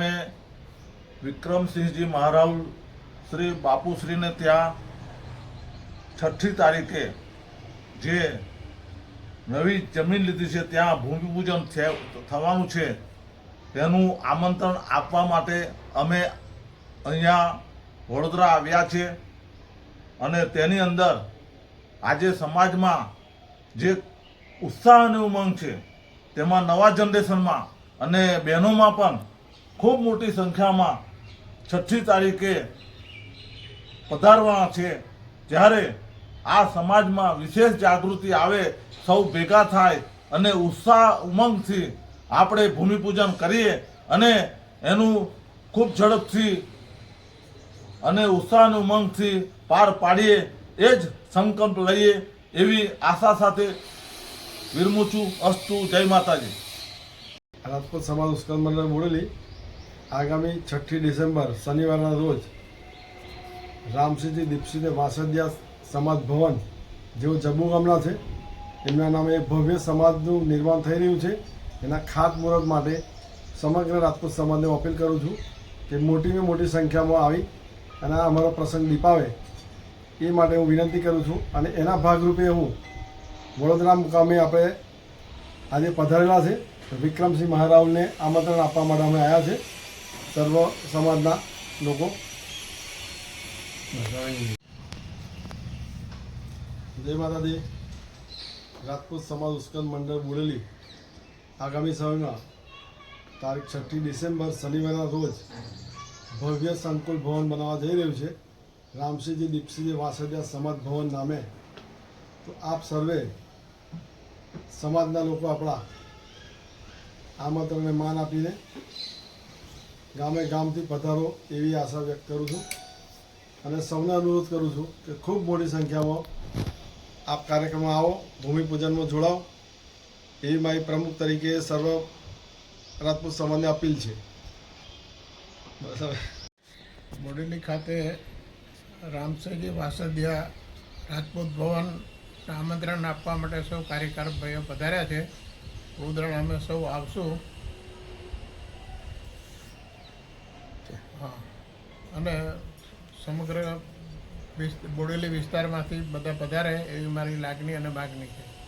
અમે વિક્રમસિંહજી મહારાવ શ્રી બાપુશ્રીને ત્યાં છઠ્ઠી તારીખે જે નવી જમીન લીધી છે, ત્યાં ભૂમિપૂજન થવાનું છે, તેનું આમંત્રણ આપવા માટે અમે અહીંયા વડોદરા આવ્યા છે અને તેની અંદર આજે સમાજમાં જે ઉત્સાહ અને ઉમંગ છે, તેમાં નવા જનરેશનમાં અને બહેનોમાં પણ ખૂબ મોટી સંખ્યામાં છઠ્ઠી તારીખે પધારવાના છે. જ્યારે આ સમાજમાં વિશેષ જાગૃતિ આવે, સૌ ભેગા થાય અને ઉત્સાહ ઉમંગથી આપણે ભૂમિપૂજન કરીએ અને એનું ખૂબ ઝડપથી અને ઉત્સાહ ઉમંગથી પાર પાડીએ, એ જ સંકલ્પ લઈએ એવી આશા સાથે વિરમું અસ્તુ. જય માતાજી. રાજપૂત સમાજ ઉસ્કર મંડળ બોડેલી આગામી છઠ્ઠી ડિસેમ્બર, શનિવારના રોજ રામસિંહજી દીપસિંહને વાસદિયા સમાજ ભવન જેઓ જમ્મુ ગામના છે. એમના નામે ભવ્ય સમાજનું નિર્માણ થઈ રહ્યું છે. એના ખાતમુહૂર્ત માટે સમગ્ર રાજપૂત સમાજને અપીલ કરું છું કે મોટીમાં મોટી સંખ્યામાં આવી અને આ અમારો પ્રસંગ દીપાવે એ માટે હું વિનંતી કરું છું અને એના ભાગરૂપે હું વડોદરા મુકામે આપણે આજે પધારેલા છે. વિક્રમસિંહ મહારાવને આમંત્રણ આપવા માટે અમે આવ્યા છે. સર્વ સમાજના લોકો. જય માતાજી. રાજપૂત સમાજ ઉસ્કન મંડળ બુડેલી આગામી સમયમાં તારીખ છઠ્ઠી ડિસેમ્બર શનિવારના રોજ ભવ્ય સંકુલ ભવન બનાવવા જઈ રહ્યું છે. રામસિંહજી, દીપસિંહજી વાસદિયા સમાજ ભવન નામે. તો આપ સર્વે સમાજના લોકો આપણા આમંત્રણને માન આપીને ગામે ગામથી પધારો એવી આશા વ્યક્ત કરું છું. અને સૌને અનુરોધ કરું છું કે ખૂબ મોટી સંખ્યામાં આપ કાર્યક્રમમાં આવો, ભૂમિપૂજનમાં જોડાઓ. એવી મારી પ્રમુખ તરીકે સર્વ રાજપૂત સમાજને અપીલ છે. બસ હવે. બોડેલી ખાતે રામસેજી વાસદિયા રાજપૂત ભવન આમંત્રણ આપવા માટે સૌ કાર્યકર ભાઈઓ પધાર્યા છે. વડોદરા અમે સૌ આવશું. હા. અને સમગ્ર બોડેલી વિસ્તારમાંથી બધા પધારે એવી મારી લાગણી અને માગણી છે.